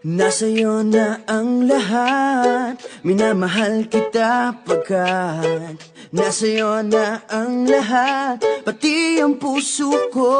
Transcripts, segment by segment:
Nasa'yo na ang lahat. Minamahal kita pagkat Nasa'yo na ang lahat. Pati ang puso ko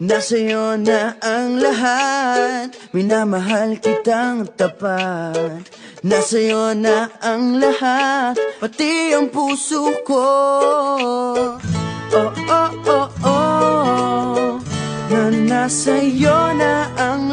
Nasa'yo na ang lahat. Minamahal kitang tapat. Nasa'yo na ang lahat. Pati ang puso ko. Oh, oh, oh, oh. Na nasa'yo na ang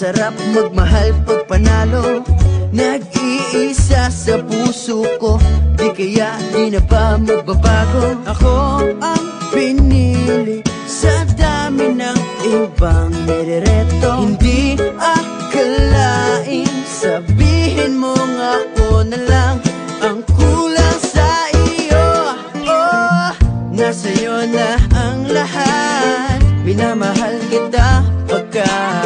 sarap magmahal pag panalo. Nag-iisa sa puso ko Di kaya di na ba magbabago? Ako ang pinili Sa dami ng ibang nirereto Hindi akalain Sabihin mo nga ako na lang Ang kulang sa iyo. Oh, nasa'yo na ang lahat. Minamahal kita pagkat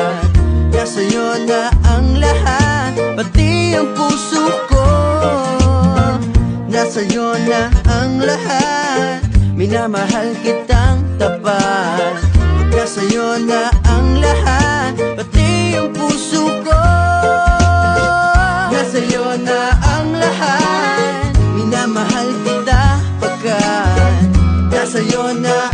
Nasa'yo na ang lahat Pati ang puso ko. Nasa'yo na ang lahat Minamahal kitang tapat. Nasa'yo na ang lahat Pati ang puso ko. Nasa'yo na ang lahat Minamahal kita pagkat. Nasa'yo na ang